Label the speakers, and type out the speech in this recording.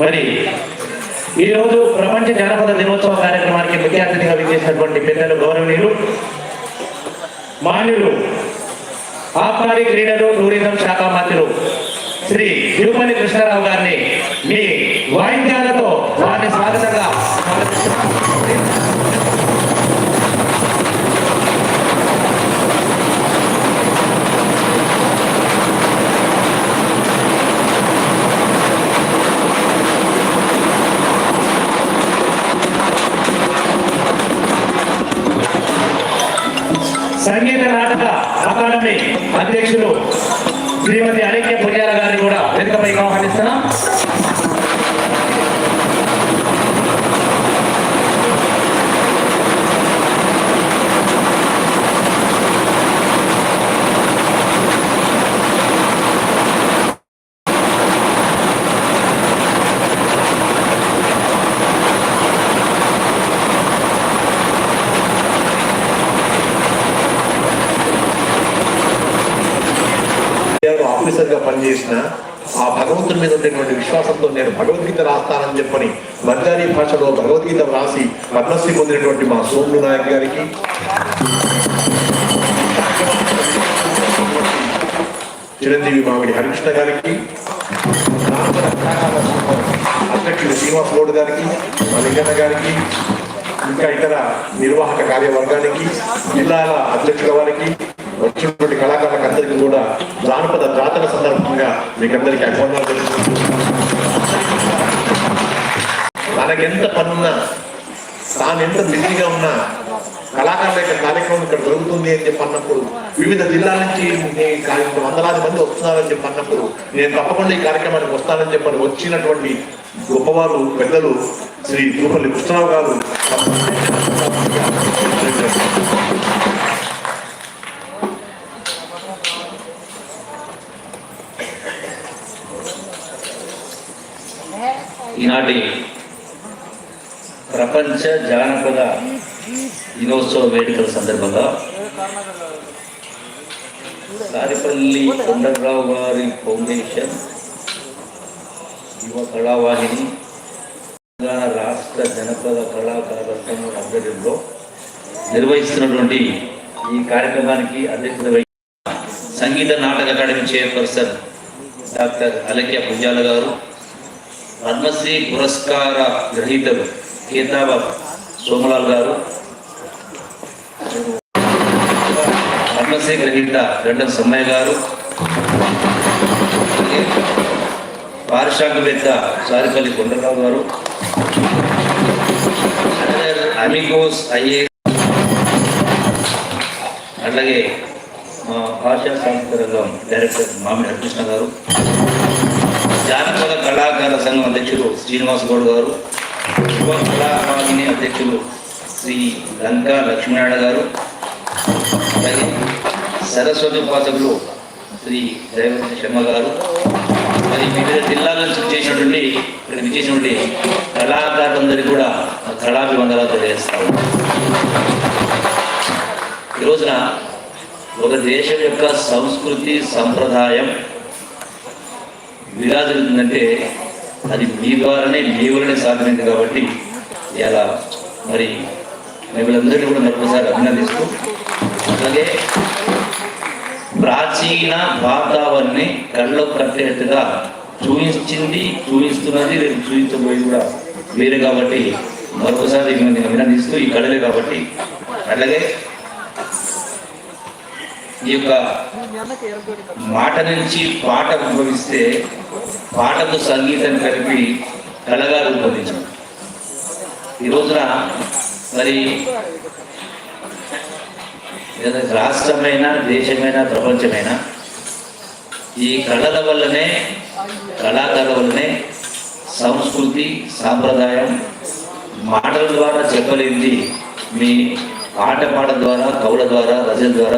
Speaker 1: మరి ఈరోజు ప్రపంచ జానపద దినోత్సవ కార్యక్రమానికి ముఖ్య అతిథిగా విచ్చేసినటువంటి పెద్దలు గౌరవనీయులు మాన్యులు ఆపారి క్రీడలు టూరిజం శాఖ మంత్రులు శ్రీ తిరుమల కృష్ణారావు గారిని సంగీత నాటక అకాడమీ అధ్యక్షులు శ్రీమతి అనేక పుణ్యాల గారిని కూడా వెనుకపై ఆహ్వానిస్తున్నాం.
Speaker 2: ఆఫీసర్గా పనిచేసిన ఆ భగవంతుని మీద ఉండేటువంటి విశ్వాసంతో నేను భగవద్గీత రాస్తానని చెప్పని మర్గారీ భాషలో భగవద్గీత రాసి పద్మశ్రీ పొందినటువంటి మా సోములు నాయక్ గారికి. చిరంజీవి మామిడి హరికృష్ణ గారికి. అధ్యక్షుడు శ్రీనివాస్ గౌడ్ గారికి మా లింగన్న గారికి ఇంకా ఇతర నిర్వాహక కార్యవర్గానికి జిల్లాల అధ్యక్షుల వారికి అందరికీ కూడా జానపద జాతర సందర్భంగా మీకందరికీ అభివందనాలు తనకెంత పనున్నా తాను ఎంత బిజీగా ఉన్నా కళాకారుల యొక్క కార్యక్రమం ఇక్కడ జరుగుతుంది అని చెప్పన్నప్పుడు వివిధ జిల్లాల నుంచి వందలాది మంది వస్తున్నారని చెప్పన్నప్పుడు నేను తప్పకుండా ఈ కార్యక్రమానికి వస్తానని చెప్పని వచ్చినటువంటి గొప్పవారు పెద్దలు శ్రీ తిరుపల్లి కృష్ణరావు గారు.
Speaker 3: ఈనాటి ప్రపంచ జానపద దినోత్సవ వేడుకల సందర్భంగా సారిపల్లి కొండరావు గారి ఫౌండేషన్ యువ కళావాహిని తెలంగాణ రాష్ట్ర జనపద కళాకారుల సంఘం ఆధ్వర్యంలో నిర్వహిస్తున్నటువంటి ఈ కార్యక్రమానికి అధ్యక్షత వహించిన Sangeet Natak academy chairperson doctor Alakya Punjala గారు పద్మశ్రీ పురస్కార గ్రహీతలు కేతాబ సోమలాల్ గారు పద్మశ్రీ గ్రహీత గండం సమ్మయ్య గారు అలాగే పారిశ్రామికవేత్త సారిపల్లి కొండరావు గారు అనదర్ అమిగోస్ ఐఏ అట్లాగే మా భాషా సాంస్కృతిక రంగం డైరెక్టర్ మామిడి హరికృష్ణ గారు జానపద కళాకార సంఘం అధ్యక్షులు శ్రీనివాస్ గౌడ్ గారు యువ కళావాహిని అధ్యక్షులు శ్రీ లంకా లక్ష్మీనారాయణ గారు అలాగే సరస్వతి ఉపాసకులు శ్రీ రేవంత్ శర్మ గారు మరి వివిధ జిల్లాల నుంచి చేసినటువంటి ఇక్కడ విచ్చేసినటువంటి కళాకారులందరికీ కూడా కళాభివందనాలు తెలియజేస్తాము ఈ రోజున ఒక దేశం యొక్క సంస్కృతి సంప్రదాయం విరాజిల్లుతుందంటే అది మీ ద్వారానే మీ వలనే సాధ్యమైంది కాబట్టి ఇలా మరి మిమ్మల్ందరినీ కూడా మరొకసారి అభినందిస్తూ అలాగే ప్రాచీన వాతావరణాన్ని కళ్ళలో కట్టేట్టుగా చూపించింది చూపిస్తున్నది రేపు చూపించబోయి కూడా వేరే కాబట్టి మరొకసారి మిమ్మల్ని అభినందిస్తూ ఈ కళలే కాబట్టి అలాగే ఈ యొక్క మాట నుంచి పాట ఉద్భవిస్తే పాటకు సంగీతం కలిపి కళగా రూపొందించాం ఈ రోజున మరి ఏదైనా రాష్ట్రమైన దేశమైన ఈ కళల వల్లనే కళాకారుల వల్లనే సంస్కృతి సాంప్రదాయం మాటల ద్వారా చెప్పలేనిది మీ ఆట పాట ద్వారా కవుల ద్వారా రచన ద్వారా